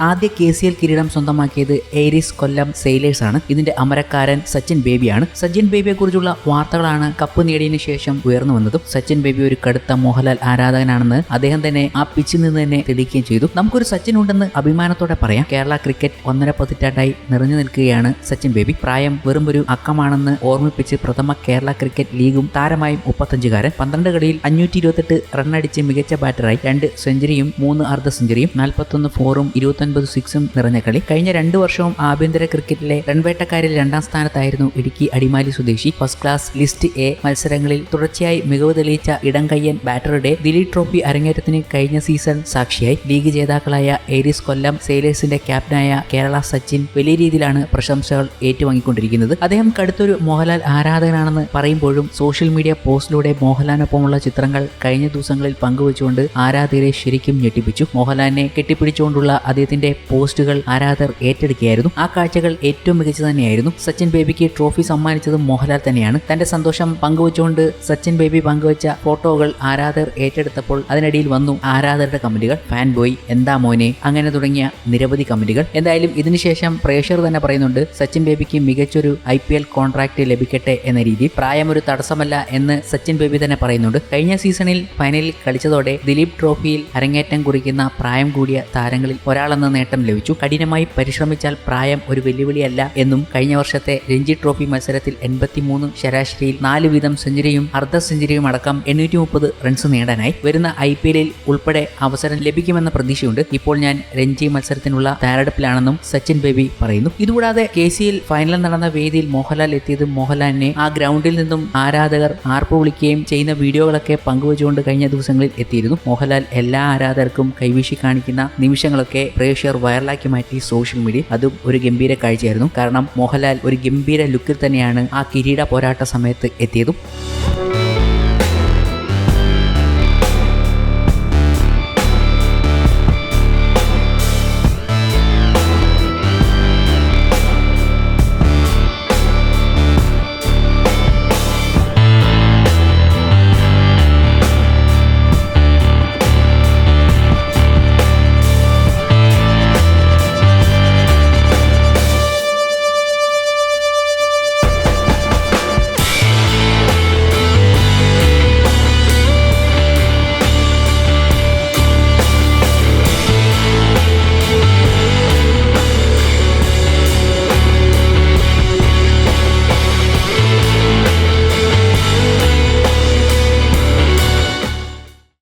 ആദ്യ K C L കിരീടം സ്വന്തമാക്കിയത് എയ്രിസ് കൊല്ലം സെയിലേഴ്സ് ആണ്. ഇതിന്റെ അമരക്കാരൻ സച്ചിൻ ബേബിയാണ്. സച്ചിൻ ബേബിയെ കുറിച്ചുള്ള വാർത്തകളാണ് കപ്പ് നേടിയതിനു ശേഷം ഉയർന്നു വന്നതും സച്ചിൻ ബേബി ഒരു കടുത്ത മോഹൻലാൽ ആരാധകനാണെന്ന് അദ്ദേഹം തന്നെ ആ പിച്ചിൽ നിന്ന് തന്നെ തെളിയിക്കുകയും ചെയ്തു. നമുക്കൊരു സച്ചിൻ ഉണ്ടെന്ന് അഭിമാനത്തോടെ പറയാം. കേരള ക്രിക്കറ്റ് ഒന്നര പതിറ്റാണ്ടായി നിറഞ്ഞു നിൽക്കുകയാണ് സച്ചിൻ ബേബി. പ്രായം വെറും ഒരു അക്കമാണെന്ന് ഓർമ്മിപ്പിച്ച് പ്രഥമ കേരള ക്രിക്കറ്റ് ലീഗും താരമായും മുപ്പത്തഞ്ചുകാരൻ. പന്ത്രണ്ട് കളിയിൽ അഞ്ഞൂറ്റി ഇരുപത്തെട്ട് റണ്ണടിച്ച് മികച്ച ബാറ്ററായി രണ്ട് സെഞ്ചുറിയും മൂന്ന് അർദ്ധ സെഞ്ചുറിയും നാൽപ്പത്തൊന്ന് ഫോറും ഇരുപത്തൊൻപത് സിക്സും നിറഞ്ഞ കളി. കഴിഞ്ഞ രണ്ടു വർഷവും ആഭ്യന്തര ക്രിക്കറ്റിലെ റൺവേട്ടക്കാരിൽ രണ്ടാം സ്ഥാനത്തായിരുന്നു ഇടുക്കി അടിമാലി സ്വദേശി. ഫസ്റ്റ് ക്ലാസ് ലിസ്റ്റ് എ മത്സരങ്ങളിൽ തുടർച്ചയായി മികവ് തെളിയിച്ച ഇടംകയ്യൻ ബാറ്ററുടെ ദിലീപ് ട്രോഫി അരങ്ങേറ്റത്തിന് കഴിഞ്ഞ സീസൺ സാക്ഷിയായി. ലീഗ് ജേതാക്കളായ ഏരീസ് കൊല്ലം സെയിലേഴ്സിന്റെ ക്യാപ്റ്റനായ കേരള സച്ചിൻ വലിയ രീതിയിലാണ് പ്രശംസകൾ ഏറ്റുവാങ്ങിക്കൊണ്ടിരിക്കുന്നത്. അദ്ദേഹം കടുത്തൊരു മോഹൻലാൽ ആരാധകനാണെന്ന് പറയുമ്പോഴും സോഷ്യൽ മീഡിയ പോസ്റ്റിലൂടെ മോഹൻലാലിനൊപ്പമുള്ള ചിത്രങ്ങൾ കഴിഞ്ഞ ദിവസങ്ങളിൽ പങ്കുവച്ചുകൊണ്ട് ആരാധകരെ ശരിക്കും ഞെട്ടിപ്പിച്ചു. മോഹൻലാലിനെ കെട്ടിപ്പിടിച്ചുകൊണ്ടുള്ള അദ്ദേഹത്തിന്റെ പോസ്റ്റുകൾ ആരാധകർ ഏറ്റെടുക്കുകയായിരുന്നു. ആ കാഴ്ചകൾ ഏറ്റവും മികച്ചു തന്നെയായിരുന്നു. സച്ചിൻ ബേബിക്ക് ട്രോഫി സമ്മാനിച്ചത് മോഹൻലാൽ തന്നെയാണ്. തന്റെ സന്തോഷം പങ്കുവച്ചുകൊണ്ട് സച്ചിൻ ബേബി പങ്കുവച്ച ഫോട്ടോകൾ ആരാധകർ ഏറ്റെടുത്തപ്പോൾ അതിനിടയിൽ വന്നു. ആരാധകരുടെ കമന്റുകൾ ഫാൻ ബോയ് എന്താ മോനെ? അങ്ങനെ തുടങ്ങിയ നിരവധി കമന്റുകൾ. എന്തായാലും ഇതിനുശേഷം പ്രേക്ഷകർ തന്നെ പറയുന്നുണ്ട് സച്ചിൻ ബേബിക്ക് മികച്ചൊരു ഐ പി എൽ കോൺട്രാക്ട് ലഭിക്കട്ടെ എന്ന രീതി പ്രായമൊരു തടസ്സമല്ല എന്ന് സച്ചിൻ ബേബി തന്നെ പറയുന്നുണ്ട്. കഴിഞ്ഞ സീസണിൽ ഫൈനലിൽ കളിച്ചതോടെ ദിലീപ് ട്രോഫിയിൽ അരങ്ങേറ്റം കുറിക്കുന്ന പ്രായം കൂടിയ താരങ്ങളിൽ ഒരാളെന്ന നേട്ടം ലഭിച്ചു. കഠിനമായി പരിശ്രമിച്ചാൽ പ്രായം ഒരു വെല്ലുവിളിയല്ല എന്നും കഴിഞ്ഞ വർഷത്തെ രഞ്ജി ട്രോഫി മത്സരത്തിൽ എൺപത്തിമൂന്ന് ശരാശരിയിൽ നാല് വീതം സെഞ്ചുറിയും അർദ്ധ സെഞ്ചുറിയും അടക്കം എണ്ണൂറ്റി മുപ്പത് റൺസ് നേടാനായി വരുന്ന ഐ പി എല്ലിൽ ഉൾപ്പെടെ അവസരം ലഭിക്കുമെന്ന പ്രതീക്ഷയുണ്ട്. ഇപ്പോൾ ഞാൻ രഞ്ജി മത്സരത്തിനുള്ള തയ്യാറെടുപ്പിലാണെന്നും സച്ചിൻ ബേബി പറയുന്നു. ഇതുകൂടാതെ കെ സി എൽ ഫൈനൽ നടന്ന വേദിയിൽ മോഹൻലാൽ എത്തിയത് മോഹൻലാലിനെ ആ ഗ്രൗണ്ടിൽ നിന്നും ആരാധകർ ആർപ്പ് വിളിക്കുകയും ചെയ്യുന്ന വീഡിയോകളൊക്കെ പങ്കുവച്ചുകൊണ്ട് കഴിഞ്ഞ ദിവസങ്ങളിൽ എത്തിയിരുന്നു. മോഹൻലാൽ എല്ലാ ആരാധകർക്കും കൈവീശി കാണിക്കുന്ന നിമിഷങ്ങളൊക്കെ പ്രേക്ഷകർ വൈറലാക്കി മാറ്റി സോഷ്യൽ മീഡിയ അതും ഒരു ഗംഭീര കാഴ്ചയായിരുന്നു. കാരണം മോഹൻലാൽ ഒരു ഗംഭീര ലുക്കിൽ തന്നെയാണ് ആ കിരീട പോരാട്ട സമയത്ത് എത്തിയതും.